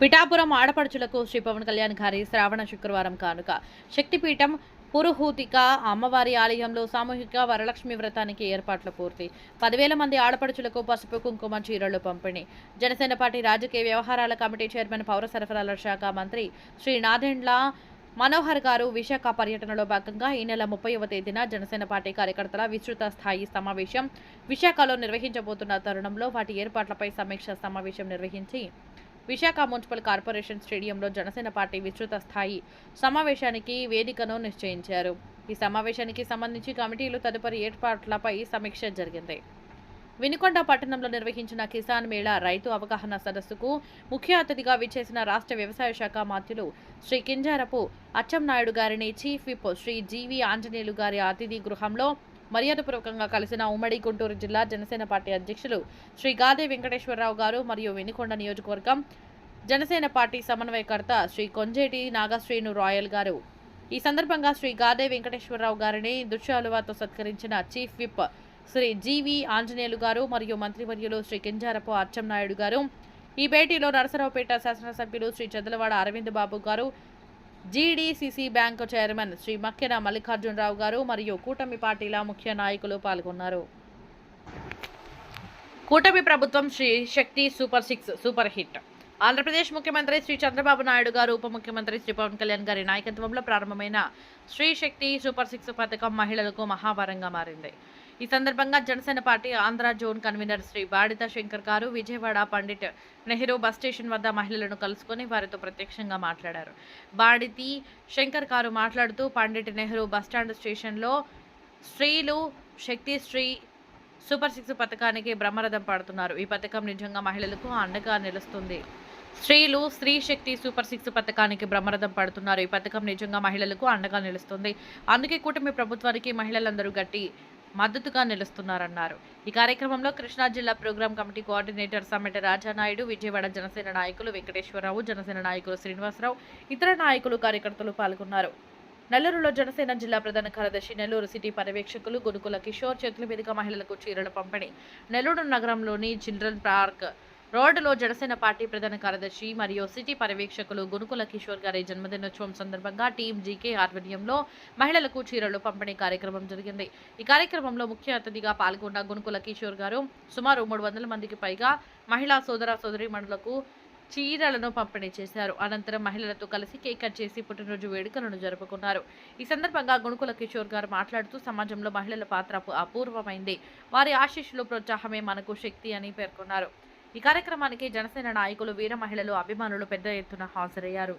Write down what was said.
పిఠాపురం ఆడపడుచులకు శ్రీ పవన్ కళ్యాణ్ గారి శ్రావణ శుక్రవారం కానుక. శక్తిపీఠం పురుహూతిక అమ్మవారి ఆలయంలో సామూహిక వరలక్ష్మి వ్రతానికి ఏర్పాట్లు పూర్తి. పదివేల మంది ఆడపడుచులకు పసుపు కుంకుమ చీరలు పంపిణీ. జనసేన పార్టీ రాజకీయ వ్యవహారాల కమిటీ చైర్మన్ పౌర సరఫరాల శాఖ మంత్రి శ్రీ నాదెండ్ల మనోహర్ గారు విశాఖ పర్యటనలో భాగంగా ఈ నెల ముప్పైవ తేదీన జనసేన పార్టీ కార్యకర్తల విస్తృత స్థాయి సమావేశం విశాఖలో నిర్వహించబోతున్న తరుణంలో వాటి ఏర్పాట్లపై సమీక్ష సమావేశం నిర్వహించి విశాఖ మున్సిపల్ కార్పొరేషన్ స్టేడియంలో జనసేన పార్టీ విస్తృత స్థాయి సమావేశానికి వేదికను నిశ్చయించారు. ఈ సమావేశానికి సంబంధించి కమిటీలు తదుపరి ఏర్పాట్లపై సమీక్ష జరిగింది. వినుకొండ పట్టణంలో నిర్వహించిన కిసాన్ మేళా రైతు అవగాహన సదస్సుకు ముఖ్య అతిథిగా విచ్చేసిన రాష్ట్ర వ్యవసాయ శాఖ మంత్రులు శ్రీ కింజారపు అచ్చెన్నాయుడు గారిని chief whip Shri GV Anjaneyulu గారి అతిథి గృహంలో మర్యాదపూర్వకంగా కలిసిన ఉమ్మడి గుంటూరు జిల్లా జనసేన పార్టీ అధ్యక్షులు శ్రీ గాదే వెంకటేశ్వరరావు గారు మరియు వెనుకొండ నియోజకవర్గం జనసేన పార్టీ సమన్వయకర్త శ్రీ కొంజేటి నాగశ్రీను రాయల్ గారు. ఈ సందర్భంగా శ్రీ గాదే వెంకటేశ్వరరావు గారిని దుశ్శాలువాతో సత్కరించిన chief whip Shri GV Anjaneyulu గారు మరియు మంత్రివర్యులు శ్రీ కింజారపు అచ్చెన్నాయుడు గారు. ఈ భేటీలో నరసరావుపేట శాసనసభ్యులు శ్రీ చదలవాడ అరవింద్ బాబు గారు GDCC bank chairman Shri Makkena Mallikarjunarao గారు మరియు కూటమి పార్టీల ముఖ్య నాయకులు పాల్గొన్నారు. కూటమి ప్రభుత్వం శ్రీ శక్తి super six super hit. Andhra Pradesh ముఖ్యమంత్రి శ్రీ చంద్రబాబు నాయుడు గారు ఉప ముఖ్యమంత్రి శ్రీ పవన్ కళ్యాణ్ గారి నాయకత్వంలో ప్రారంభమైన శ్రీ శక్తి సూపర్ సిక్స్ పథకం మహిళలకు మహావరంగా మారింది. ఈ సందర్భంగా Janasena party Andhra zone convener Shri Badita Shankar గారు విజయవాడ పండిట్ నెహ్రూ బస్ స్టేషన్ వద్ద మహిళలను కలుసుకొని వారితో ప్రత్యక్షంగా మాట్లాడారు. బాడితి శంకర్ గారు మాట్లాడుతూ పండిట్ నెహ్రూ బస్టాండ్ స్టేషన్లో స్త్రీలు శక్తి శ్రీ సూపర్ సిక్స్ పథకానికి బ్రహ్మరథం పడుతున్నారు. ఈ పథకం నిజంగా మహిళలకు అండగా నిలుస్తుంది. స్త్రీలు స్త్రీ శక్తి సూపర్ సిక్స్ పథకానికి బ్రహ్మరథం పడుతున్నారు. ఈ పథకం నిజంగా మహిళలకు అండగా నిలుస్తుంది. అందుకే కూటమి ప్రభుత్వానికి మహిళలందరూ గట్టి మద్దతుగా నిలుస్తున్నారన్నారు. ఈ కార్యక్రమంలో కృష్ణా జిల్లా program committee coordinator Sammeta Rajanaidu Vijayawada Janasena నాయకులు వెంకటేశ్వరరావు జనసేన నాయకులు శ్రీనివాసరావు ఇతర నాయకులు కార్యకర్తలు పాల్గొన్నారు. నెల్లూరులో జనసేన జిల్లా ప్రధాన కార్యదర్శి నెల్లూరు సిటీ పర్యవేక్షకులు గునుకుల కిషోర్ చేతుల మీదుగా మహిళలకు చీరల పంపిణీ. నెల్లూరు నగరంలోని చిల్డ్రన్ పార్క్ రోడ్డులో జనసేన పార్టీ ప్రధాన కార్యదర్శి మరియు సిటీ పర్యవేక్షకులు గునుకుల కిషోర్ గారి జన్మదినోత్సవం సందర్భంగా టీం జీకే ఆధ్వర్యంలో మహిళలకు చీరలు పంపిణీ కార్యక్రమం జరిగింది. ఈ కార్యక్రమంలో ముఖ్య అతిథిగా పాల్గొన్న గునుకుల కిషోర్ గారు సుమారు మూడు వందల మందికి పైగా మహిళా సోదర సోదరీమణులకు చీరలను పంపిణీ చేశారు. అనంతరం మహిళలతో కలిసి కేక్ కట్ చేసి పుట్టినరోజు వేడుకలను జరుపుకున్నారు. ఈ సందర్భంగా గుణుకుల కిషోర్ గారు మాట్లాడుతూ సమాజంలో మహిళల పాత్ర అపూర్వమైంది. వారి ఆశీస్సులు ప్రోత్సాహమే మనకు శక్తి అని పేర్కొన్నారు. ఈ కార్యక్రమానికి జనసేన నాయకులు వీర మహిళలు అభిమానులు పెద్ద ఎత్తున హాజరయ్యారు.